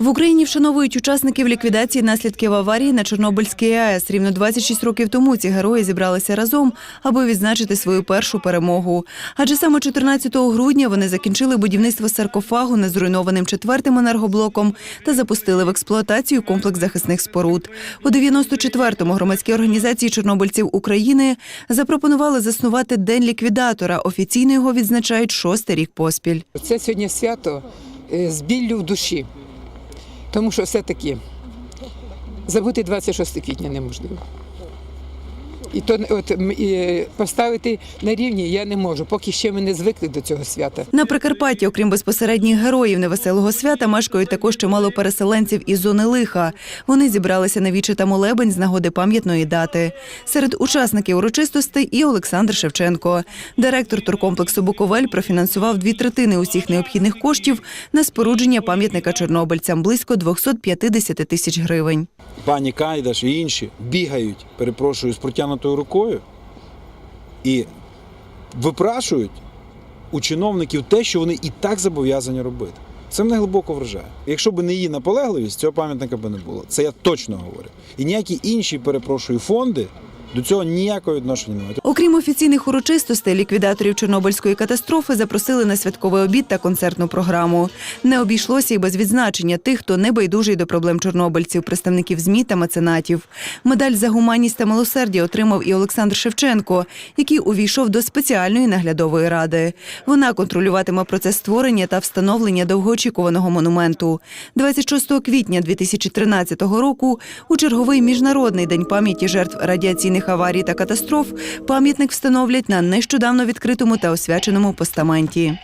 В Україні вшановують учасників ліквідації наслідків аварії на Чорнобильській АЕС. Рівно 26 років тому ці герої зібралися разом, аби відзначити свою першу перемогу. Адже саме 14 грудня вони закінчили будівництво саркофагу над зруйнованим четвертим енергоблоком та запустили в експлуатацію комплекс захисних споруд. У 94-му громадські організації чорнобильців України запропонували заснувати день ліквідатора. Офіційно його відзначають шостий рік поспіль. Це сьогодні свято е, з біллю в душі. Тому що все-таки забути 26 квітня неможливо. І то от, і поставити на рівні я не можу, поки ще ми не звикли до цього свята. На Прикарпатті, окрім безпосередніх героїв невеселого свята, мешкають також чимало переселенців із зони лиха. Вони зібралися на вічі та молебень з нагоди пам'ятної дати. Серед учасників урочистостей і Олександр Шевченко. Директор туркомплексу Буковель профінансував дві третини усіх необхідних коштів на спорудження пам'ятника чорнобильцям близько 250 тисяч гривень. пані Кайдаш і інші бігають, перепрошую, з протягнутою рукою і випрашують у чиновників те, що вони і так зобов'язані робити. Це мене глибоко вражає. Якщо б не її наполегливість, цього пам'ятника би не було. Це я точно говорю. І ніякі інші, перепрошую, фонди до цього ніякого відношення не мають. Окрім офіційних урочистостей, ліквідаторів Чорнобильської катастрофи запросили на святковий обід та концертну програму. Не обійшлося і без відзначення тих, хто не байдужий до проблем чорнобильців, представників ЗМІ та меценатів. Медаль за гуманність та милосердя отримав і Олександр Шевченко, який увійшов до спеціальної наглядової ради. Вона контролюватиме процес створення та встановлення довгоочікуваного монументу. 26 квітня 2013 року у черговий міжнародний день пам'яті жертв радіаційних аварій та катастроф пам'ятник встановлять на нещодавно відкритому та освяченому постаменті.